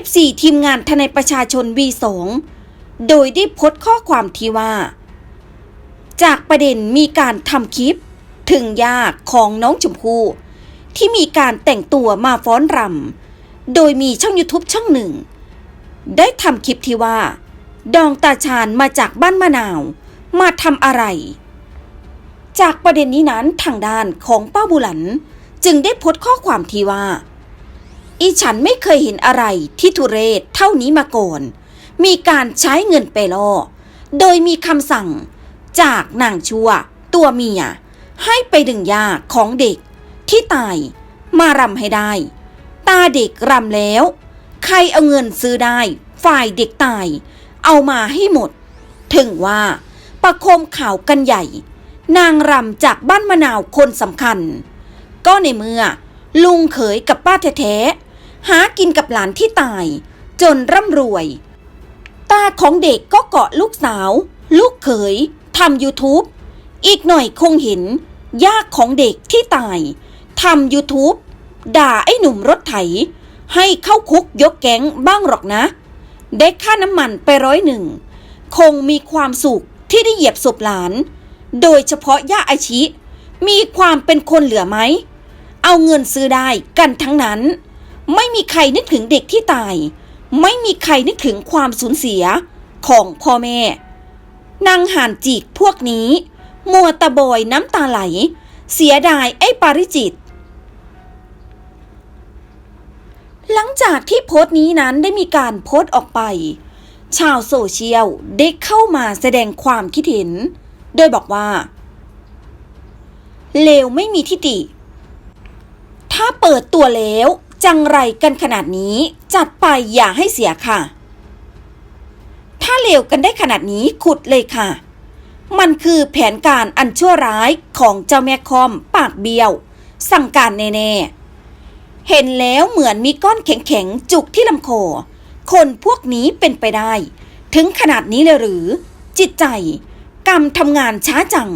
FC ทีมงานทนายประชาชน V2 โดยได้โพสต์ข้อความที่ว่า จากประเด็นมีการทำคลิป ถึงย่าของน้องชมพู่ที่มีการแต่งตัวมาฟ้อนรำโดยมีช่อง YouTube ช่องหนึ่ง ได้ทำคลิปที่ว่า ดองตาชาญมาจากบ้านมะนาว มาทำอะไร จากประเด็นนี้นั้นทางด้านของป้าบุหลัน จึงได้โพสต์ข้อความที่ว่า อีฉันไม่เคยเห็นอะไรที่ทุเรศเท่านี้มาก่อน มีการใช้เงินไปล่อ โดยมีคำสั่งจากนางชั่วตัวเมีย ให้ไปดึงยาของเด็กที่ตายมารำให้ได้ ตาเด็กรำแล้ว ใครเอาเงินซื้อได้ ฝ่ายเด็กตาย เอามาให้หมด ถึงว่าประโคมข่าวกันใหญ่ นางรำจากบ้านมะนาวคนสำคัญ ก็ในเมื่อลุงเขยกับป้าแท้ๆ หากินกับหลานที่ตาย จนร่ำรวย ตาของเด็กก็เกาะลูกสาว ลูกเขยทำ YouTube อีกหน่อยคงเห็นยากของเด็กที่ตายทำ YouTube ด่าไอ้หนุ่มรถไถ ให้เข้าคุกยกแก๊งบ้างหรอกนะ ได้ค่าน้ำมันไปร้อยหนึ่ง คงมีความสุขที่ได้เหยียบศพหลาน โดยเฉพาะย่าอาชิ มีความเป็นคนเหลือไหม เอาเงินซื้อได้กันทั้งนั้น ไม่มีใครนึกถึงเด็กที่ตาย ไม่มีใครนึกถึงความสูญเสียของพ่อแม่ นางห่านจีกพวกนี้ มัวตะบอยน้ำตาไหล เสียดายไอ้ปาริจิต หลังจากที่โพสต์นี้นั้นได้มีการโพสต์ออกไป ชาวโซเชียลได้เข้ามาแสดงความคิดเห็น โดยบอกว่า เลวไม่มีทิฏฐิถ้าเปิดตัวแล้ว จังไรกันขนาดนี้ จัดไปอย่าให้เสียค่ะ ถ้าเลวกันได้ขนาดนี้ขุดเลยค่ะ มันคือแผนการอันชั่วร้ายของเจ้าแม่คอมปากเบี้ยว สั่งการแน่ๆ เห็นแล้วเหมือนมีก้อนแข็งๆ จุกที่ลำคอ คนพวกนี้เป็นไปได้ ถึงขนาดนี้เลยหรือ จิตใจ กรรมทำงานช้าจัง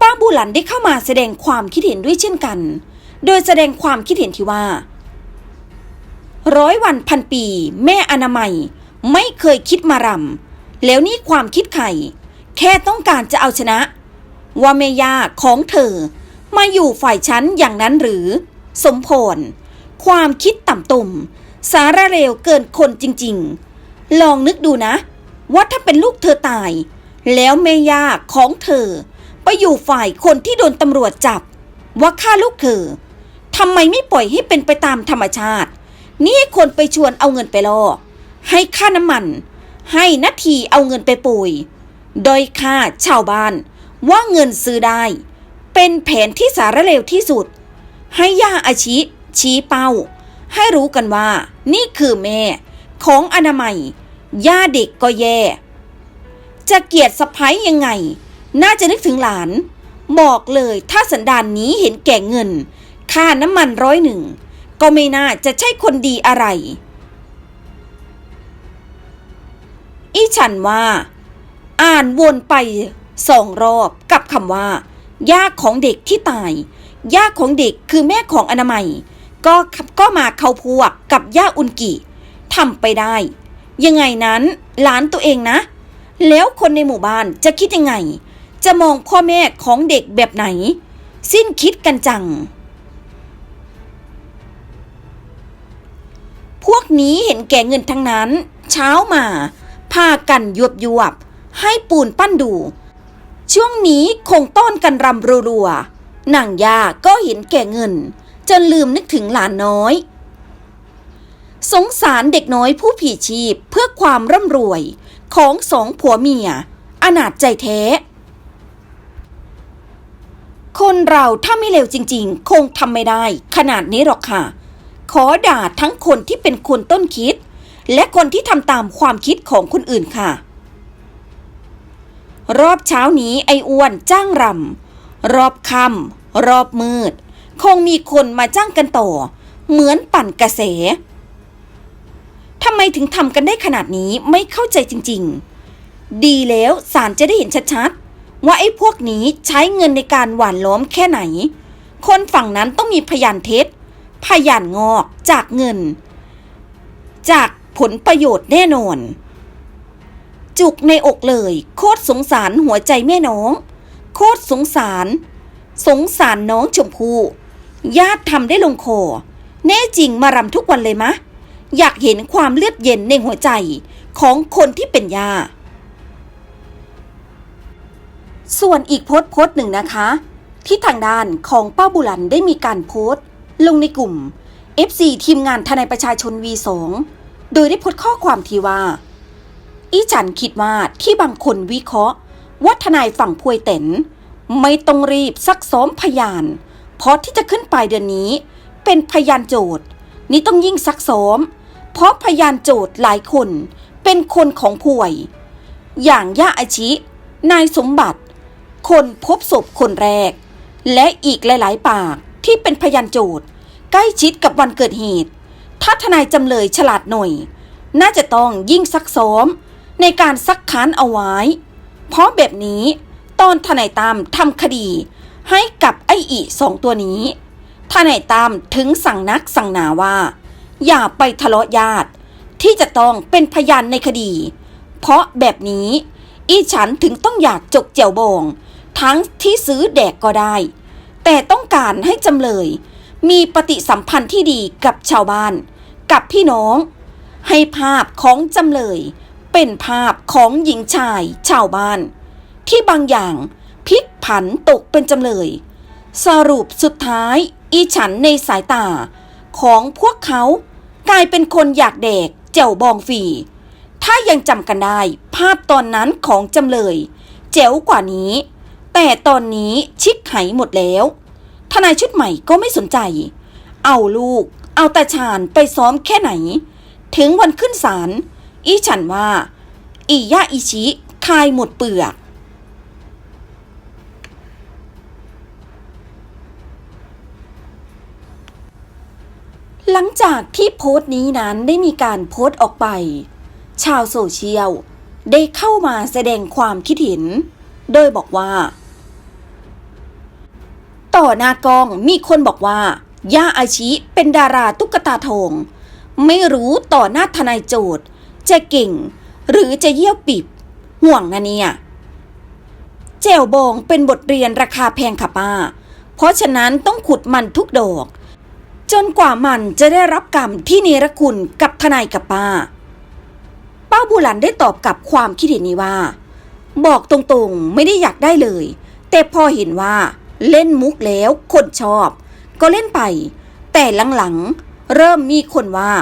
ป้าบูหลันได้เข้ามาแสดงความคิดเห็นด้วยเช่นกัน โดยแสดงความคิดเห็นที่ว่า ร้อยวันพันปี แม่อนามัย ไม่เคยคิดมารำแล้วนี่ความคิดใครแค่ต้องการจะเอาชนะ ว่าเมยาของเธอ มาอยู่ฝ่ายฉันอย่างนั้นหรือ สมพรความคิดต่ำตุ่มสาระเร็วเกินคนจริง ๆ ลองนึกดูนะ ว่าถ้าเป็นลูกเธอตาย แล้วเมยาของเธอ ไปอยู่ฝ่ายคนที่โดนตำรวจจับ ว่าฆ่าลูกเธอ ทำไมไม่ปล่อยให้เป็นไปตามธรรมชาติ นี่คนไปชวนเอาเงินไปล่อ ให้ค่าน้ำมัน ให้นาทีเอาเงินไปปุยโดยค่าชาวบ้านว่าเงินซื้อได้ เป็นแผนที่สารเลวที่สุด ให้ย่าอาชิ ชี้เป้า ให้รู้กันว่า นี่คือแม่ ของอนามัย ย่าเด็กก็แย่ จะเกียดสะพ้ยยังไง น่าจะนึกถึงหลาน บอกเลยถ้าสันดานนี้เห็นแก่เงิน ค่าน้ำมันร้อยหนึ่ง ก็ไม่น่าจะใช่คนดีอะไร อีฉันว่า อ่านวนไปสองรอบกับคำว่า ย่าของเด็กที่ตาย ย่าของเด็กคือแม่ของอนามัย ก็ก็มาเข้าพวกกับย่าอุนกิทำไปได้ ยังไงนั้นหลานตัวเองนะ แล้วคนในหมู่บ้านจะคิดยังไง จะมองพ่อแม่ของเด็กแบบไหน สิ้นคิดกันจัง พวกนี้เห็นแก่เงินทั้งนั้น เช้ามา พากันยวบยวบ ให้ปูนปั้นดู ช่วงนี้คงต้อนกันรำรัวๆนางยาก็เห็นแก่เงิน จนลืมนึกถึงหลานน้อย สงสารเด็กน้อยผู้ผีชีพเพื่อความร่ำรวยของสองผัวเมีย อนาจใจแท้ คนเราถ้าไม่เลวจริง ๆ คงทำไม่ได้ขนาดนี้หรอกค่ะ ขอด่าทั้งคนที่เป็นคนต้นคิด และคนที่ทำตามความคิดของคนอื่นค่ะ รอบเช้านี้ไออ้วนจ้างรำรอบคำรอบมืด คงมีคนมาจ้างกันต่อ เหมือนปั่นกระแสทำไมถึงทำกันได้ขนาดนี้ไม่เข้าใจจริง ๆ ดีแล้วศาลจะได้เห็นชัดๆ ว่าไอ้พวกนี้ใช้เงินในการหว่านล้อมแค่ไหน คนฝั่งนั้นต้องมีพยานเท็จ พยานงอกจากเงิน จากผลประโยชน์แน่นอน จุกในอกเลย โคตรสงสารหัวใจแม่น้อง โคตรสงสาร สงสารน้องชมพู่ญาติทำได้ลงคอ แน่จริงมารำทุกวันเลยมะ อยากเห็นความเลือดเย็นในหัวใจของคนที่เป็นยาส่วนอีกโพสต์โพสต์หนึ่งนะคะ ที่ทางด้านของป้าบุลันได้มีการโพสต์ ลงในกลุ่ม FC ทีมงานทนายประชาชน V2 โดยได้โพสต์ข้อความที่ว่า อีฉันคิดว่าที่บางคนวิเคราะห์ว่าทนายฝั่งพวยเต๋นไม่ต้องรีบซักซ้อมพยาน เพราะที่จะขึ้นปลายเดือนนี้ เป็นพยานโจทย์ นี่ต้องยิ่งซักซ้อม เพราะพยานโจทย์หลายคนเป็นคนของพวย อย่างย่าอาชิ นายสมบัติ คนพบศพคนแรก และอีกหลาย ๆ ปาก ที่เป็นพยานโจทย์ ใกล้ชิดกับวันเกิดเหตุ ถ้าทนายจำเลยฉลาดหน่อย น่าจะต้องยิ่งซักซ้อม ในการซักค้านเอาไว้ เพราะแบบนี้ ตอนทนายตามทำคดี ให้กับไอ้อีสองตัวนี้ ทนายตามถึงสั่งนักสั่งหนาว่า อย่าไปทะเลาะญาติ ที่จะต้องเป็นพยานในคดี เพราะแบบนี้ อีฉันถึงต้องอยากจกเจียวบองทั้งที่ซื้อแดกก็ได้ แต่ต้องการให้จำเลย มีปฏิสัมพันธ์ที่ดีกับชาวบ้าน กับพี่น้อง ให้ภาพของจำเลย เป็นภาพของหญิงชายชาวบ้าน ที่บางอย่างพลิกผันตกเป็นจำเลย สรุปสุดท้ายอีฉันในสายตา ของพวกเขากลายเป็นคนอยากแดกเจ้าบองฟีถ้ายังจำกันได้ ภาพตอนนั้นของจำเลย เจ๋วกว่านี้ แต่ตอนนี้ชิกไหหมดแล้ว ทนายชุดใหม่ก็ไม่สนใจ เอาลูก เอาตาชาญไปซ้อมแค่ไหน ถึงวันขึ้นศาลอีฉันว่า อีย่าอิชิคายหมดเปลือกหลังจากที่โพสต์นี้นั้นได้มีการโพสต์ออกไป ชาวโซเชียล ได้เข้ามาแสดงความคิดเห็น โดยบอกว่า ต่อหน้ากล้องมีคนบอกว่า ย่าอาชิเป็นดาราตุ๊กตาทอง ไม่รู้ต่อหน้าทนายโจทย์ จะเก่ง หรือจะเยี่ยวปิบ ห่วงนะเนี่ยเจลบองเป็นบทเรียนราคาแพงค่ะป้า เพราะฉะนั้นต้องขุดมันทุกดอก จนกว่ามันจะได้รับกรรมที่เนรคุณกับทนายกับป้า ป้าบุหลันได้ตอบกับความคิดเห็นนี้ว่า บอกตรงๆไม่ได้อยากได้เลย แต่พอเห็นว่า เล่นมุกแล้วคนชอบ ก็เล่นไป แต่หลังๆ เริ่มมีคนว่า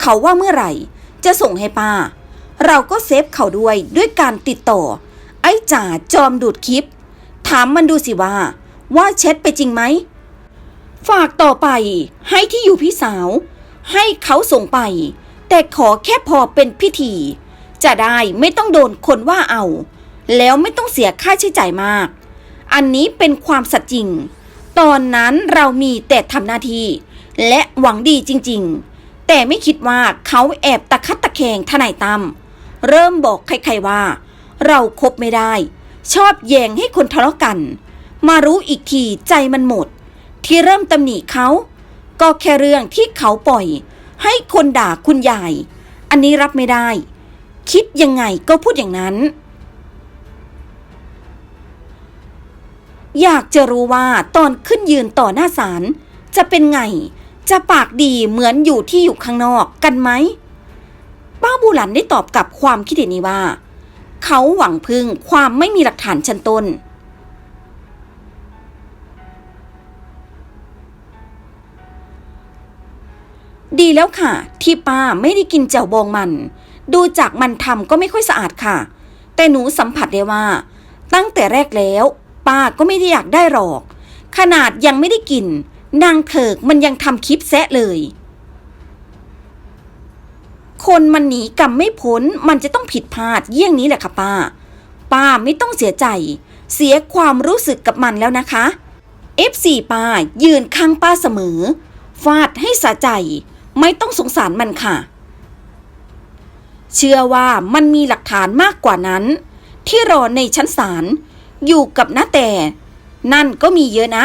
เขาว่าเมื่อไหร่ จะส่งให้ป้า เราก็เซฟเขาด้วยด้วยการติดต่อ ไอ้จ่าจอมดูดคลิป ถามมันดูสิว่า ว่าแชทไปจริงไหม ฝากต่อไปให้ที่อยู่พี่สาว ให้เขาส่งไป แต่ขอแค่พอเป็นพิธี จะได้ไม่ต้องโดนคนว่าเอา แล้วไม่ต้องเสียค่าใช้จ่ายมาก อันนี้เป็นความสัตย์จริง ตอนนั้นเรามีแต่ทำหน้าที่และหวังดีจริงๆ แต่ไม่คิดว่าเขาแอบตะคัดตะแคงทนายตั้มเริ่มบอกใครๆว่า เราคบไม่ได้ ชอบแย่งให้คนทะเลาะกัน มารู้อีกทีใจมันหมด ที่เริ่มตำหนิเขา ก็แค่เรื่องที่เขาปล่อย ให้คนด่าคุณยาย อันนี้รับไม่ได้ คิดยังไงก็พูดอย่างนั้น อยากจะรู้ว่าตอนขึ้นยืนต่อหน้าศาลจะเป็นไง จะปากดีเหมือนอยู่ที่อยู่ข้างนอกกันไหม ป้าบูหลันได้ตอบกับความคิดเห็นนี้ว่า เขาหวังพึ่งความไม่มีหลักฐานชั้นต้น ดีแล้วค่ะ ที่ป้าไม่ได้กินแจ่วบองมัน ดูจากมันทำก็ไม่ค่อยสะอาดค่ะ แต่หนูสัมผัสได้ว่า ตั้งแต่แรกแล้ว ป้าก็ไม่ได้อยากได้หรอก ขนาดยังไม่ได้กิน นางเถิกมันยังทำคลิปแซะเลย คนมันหนีกรรมไม่พ้นมันจะต้องผิดพลาดเยี่ยงนี้แหละค่ะป้า ป้าไม่ต้องเสียใจ เสียความรู้สึกกับมันแล้วนะคะ F4 ป้ายืนข้างป้าเสมอ ฟาดให้สะใจ ไม่ต้องสงสารมันค่ะ เชื่อว่ามันมีหลักฐานมากกว่านั้น ที่รอในชั้นศาล อยู่กับน้าแต่ นั่นก็มีเยอะนะ